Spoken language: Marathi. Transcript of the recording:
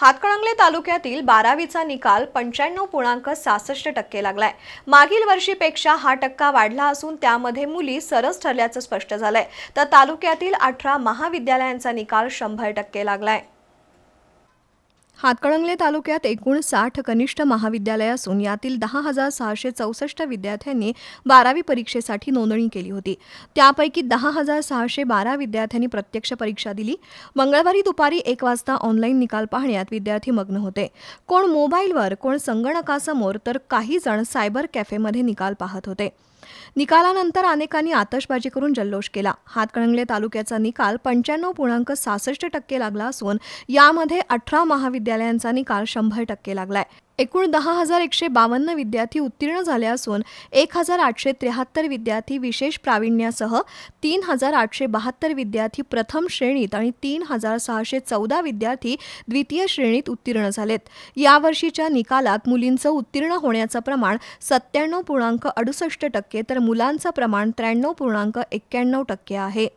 हातकणंगले तालुक्यातील बारावीचा निकाल पंच्याण्णव पूर्णांक सहासष्ट टक्के लागलाय. मागील वर्षीपेक्षा हा टक्का वाढला असून त्यामध्ये मुली सरस ठरल्याचं स्पष्ट झालंय. तर तालुक्यातील अठरा महाविद्यालयांचा निकाल शंभर टक्के लागलाय. हातकणंगले तालुक्यात एकूण साठ कनिष्ठ महाविद्यालय असून यातील दहा हजार सहाशे चौसष्ट विद्यार्थ्यांनी बारावी परीक्षेसाठी नोंदणी केली होती. त्यापैकी दहा हजार सहाशे बारा विद्यार्थ्यांनी प्रत्यक्ष परीक्षा दिली. मंगळवारी दुपारी एक वाजता ऑनलाईन निकाल पाहण्यात विद्यार्थी मग्न होते. कोण मोबाईलवर कोण संगणकासमोर तर काही जण सायबर कॅफेमध्ये निकाल पाहत होते. निकालानंतर अनेकांनी आतषबाजी करून जल्लोष केला. हातकणंगले तालुक्याचा निकाल पंच्याण्णव पूर्णांक सहासष्ट टक्के लागला असून यामध्ये अठरा महाविद्यालयांचा निकाल शंभर टक्के लागलाय. एकूण दहा हजार एकशे बावन्न विद्यार्थी उत्तीर्ण झाले असून एक हजार आठशे त्र्याहत्तर विद्यार्थी विशेष प्रावीण्यासह तीन हजार आठशे बहात्तर विद्यार्थी प्रथम श्रेणीत आणि तीन हजार सहाशे चौदा विद्यार्थी द्वितीय श्रेणीत उत्तीर्ण झालेत. यावर्षीच्या निकालात मुलींचं उत्तीर्ण होण्याचं प्रमाण सत्त्याण्णव पूर्णांक अडुसष्ट टक्के तर मुलांचं प्रमाण त्र्याण्णव पूर्णांक एक्क्याण्णव टक्के आहे.